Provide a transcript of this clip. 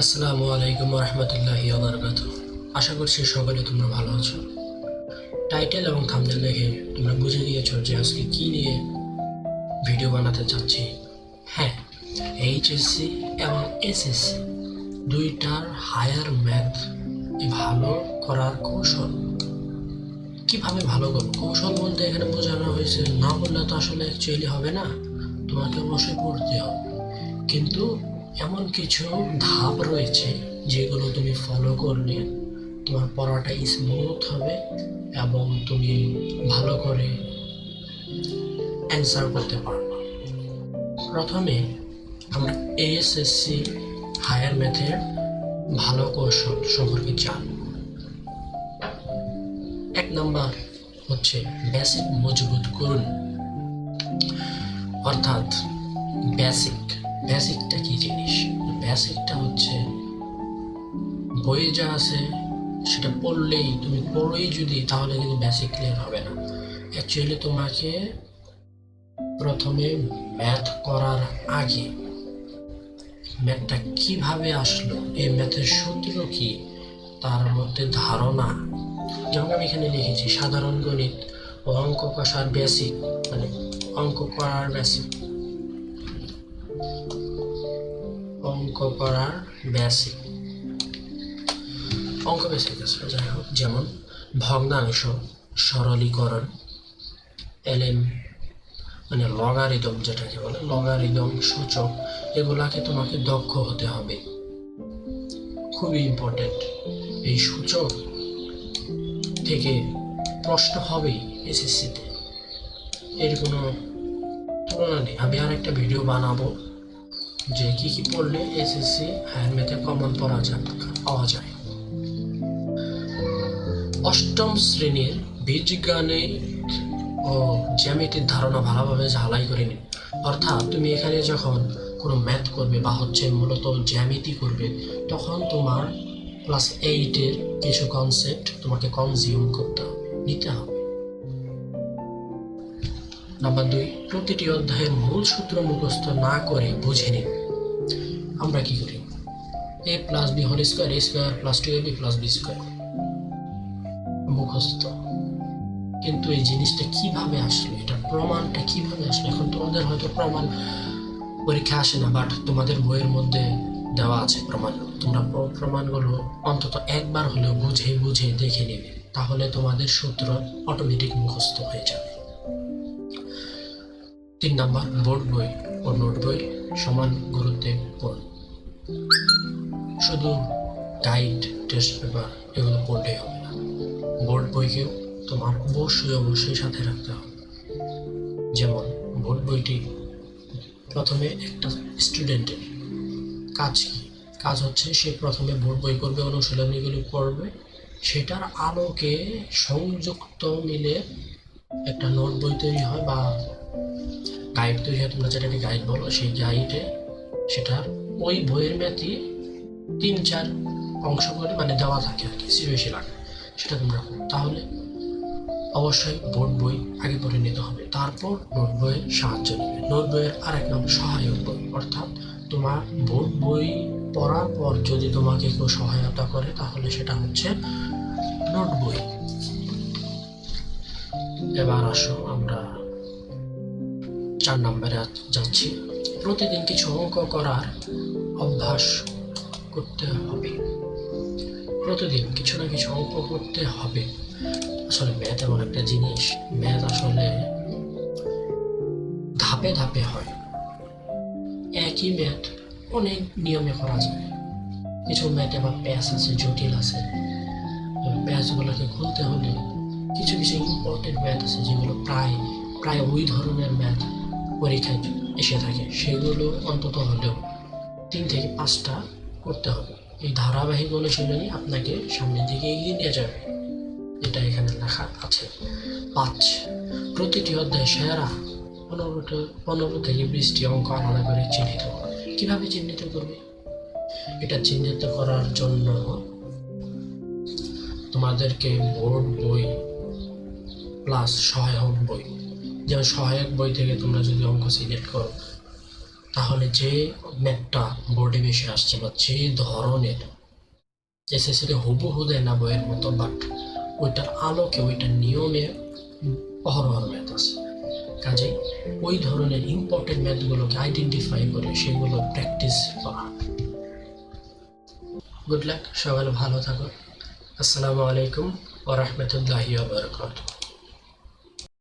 আসসালামু আলাইকুম রহমতুল্লাহি আবরকাত আশা করছি সকলে তোমরা ভালো আছো। টাইটেল এবং থাম্বনেল দেখে তোমরা বুঝে গিয়েছো যে আজকে কী নিয়ে ভিডিও বানাতে চাচ্ছি। হ্যাঁ এইচএসসি এবং এসএসসি দুইটার হায়ার ম্যাথ ভালো করার কৌশল। কীভাবে ভালো করব? কৌশল বলতে এখানে বোঝানো হয়েছে, না বললে তো আসলে অ্যাকচুয়ালি হবে না। তোমাকে অবশ্যই পড়তে হবে। কিন্তু এমন কিছু ধাপ রয়েছে যেগুলো তুমি ফলো করলে তোমার পড়াটা স্মুথ হবে এবং তুমি ভালো করে অ্যান্সার করতে পারবে। প্রথমে আমরা এএসএসসি হায়ার ম্যাথের ভালো কৌশল সম্পর্কে জানব। এক নাম্বার হচ্ছে বেসিক মজবুত করুন। অর্থাৎ বেসিক বেসিকটা কি জিনিস? বেসিকটা হচ্ছে বইয়ে যা আছে, সেটা পড়লেই, তুমি পড়েই যদি, তাহলে কিন্তু বেসিক ক্লিয়ার হবে না। অ্যাকচুয়ালি তোমাকে প্রথমে ম্যাথ করার আগে ম্যাথটা কীভাবে আসলো, এই ম্যাথের সূত্র কি, তার মধ্যে ধারণা, যেমন আমি এখানে লিখেছি, সাধারণ গণিত, ও অঙ্ক কষার বেসিক মানে অঙ্ক করার বেসিক অঙ্ক করার বেসিক অঙ্ক বেসিক আছে, যাই হোক, যেমন ভগ্নাংশ, সরলীকরণ এলএম মানে লগারিদম যেটাকে বলে লগারিদম সূচক, এগুলাকে তোমাকে দক্ষ হতে হবে। খুবই ইম্পর্টেন্ট এই সূচক থেকে প্রশ্ন হবেই এসএসসিতে এর কোনো তুলনা নেই। আমি আর একটা ভিডিও বানাবো। যে কি কি পড়লে এসএসসি হায়ার ম্যাথে কমন পড়া যায়, পাওয়া যায়। অষ্টম শ্রেণির বীজগাণিত ও জ্যামিতির ধারণা ভালোভাবে ঝালাই করে নিন। অর্থাৎ তুমি এখানে যখন কোনো ম্যাথ করবে বা হচ্ছে মূলত জ্যামিতি করবে, তখন তোমার ক্লাস এইটের কিছু কনসেপ্ট তোমাকে কনজিউম করতে হবে, নিতে হবে। নাম্বার দুই, প্রতিটি অধ্যায়ের মূল সূত্র মুখস্থ না করে বুঝে নিন। আমরা কি করি? A plus b whole square a square plus two a b plus b square মুখস্থ। কিন্তু এই জিনিসটা কীভাবে আসলো? এটা প্রমাণটা কীভাবে আসলো? এখন তোমাদের হয়তো প্রমাণ পরীক্ষা আসে না বাট তোমাদের বইয়ের মধ্যে দেওয়া আছে প্রমাণ। তোমরা প্র- প্রমাণগুলো অন্তত একবার হলেও বুঝে বুঝে দেখে নেবে। তাহলে তোমাদের সূত্র অটোমেটিক মুখস্থ হয়ে যাবে। তিন নাম্বার বোর্ড বই ও নোট বই সমান গুরুত্বে পড়ুন শুধু গাইড টেস্ট পেপার এগুলো পড়লেই হবে না। বোর্ড বইকেও তোমার অবশ্যই অবশ্যই সাথে রাখতে হবে। যেমন বোর্ড বইটি প্রথমে একটা স্টুডেন্টের কাজ কি? কাজ হচ্ছে সে প্রথমে বোর্ড বই করবে অনুশীলনীগুলি করবে। সেটার আলোকে সংযুক্ত মিলে একটা নোট বই তৈরি হয় বা গাইড হয় তোমরা যেটাকে গাইড বলো, সেই গাইডে সেটা ওই বইয়ের ম্যাথই তিন চার অংশ করে মানে দেওয়া থাকে আর কি বেশি লাগে সেটা তোমরা। তাহলে অবশ্যই বোর্ড বই আগে পড়ে নিতে হবে। তারপর নোট বইয়ের সাহায্য নেবে। নোট বইয়ের আরেক নাম সহায়ক বই। অর্থাৎ তোমার বোর্ড বই পড়ার পর যদি তোমাকে কেউ সহায়তা করে, তাহলে সেটা হচ্ছে নোট বই। এবার আসো আমরা চার নম্বরে যাচ্ছি প্রতিদিন কিছু অঙ্ক করার অভ্যাস করতে হবে। প্রতিদিন কিছু না কিছু অঙ্ক করতে হবে। আসলে ম্যাথ এমন একটা জিনিস। ম্যাথ আসলে ধাপে ধাপে হয়। একই ম্যাথ অনেক নিয়মে করা যায়। কিছু ম্যাথ আবার প্যাচ আছে, জটিল আছে। প্যাচগুলোকে খুলতে হলে কিছু কিছু ইম্পর্টেন্ট ম্যাথ আছে যেগুলো প্রায় প্রায় ওই ধরনের ম্যাথ পরীক্ষায় এসে থাকে। সেগুলো অন্তত হলেও তিন থেকে পাঁচটা করতে হবে। এই ধারাবাহিক অনুশীলনী আপনাকে সামনের দিকে এগিয়ে নিয়ে যাবে। এটা এখানে লেখা আছে। পাঁচ। প্রতিটি অধ্যায় সেরা পনেরোটা, পনেরো থেকে বিশটি অঙ্ক আলাদা করে চিহ্নিত কীভাবে চিহ্নিত করবে? এটা চিহ্নিত করার জন্য তোমাদেরকে বোর্ড বই প্লাস সহায়ক বই যেমন সহায়ক বই থেকে তোমরা যদি অঙ্ক সিলেক্ট করো, তাহলে যে ম্যাথটা বোর্ডে বেশি আসছে বা যে ধরনের এসএসসিতে হুবহু দেয় না বইয়ের মতো বাট ওইটার আলোকে ওইটার নিয়মে অহরহর ম্যাথ আছে। কাজে ওই ধরনের ইম্পর্টেন্ট ম্যাথগুলোকে আইডেন্টিফাই করে সেগুলো প্র্যাকটিস করা। গুড লাক সবাই ভালো থাকো। আসসালামু আলাইকুম ওরহমতুল্লাহি বারকাতুহ।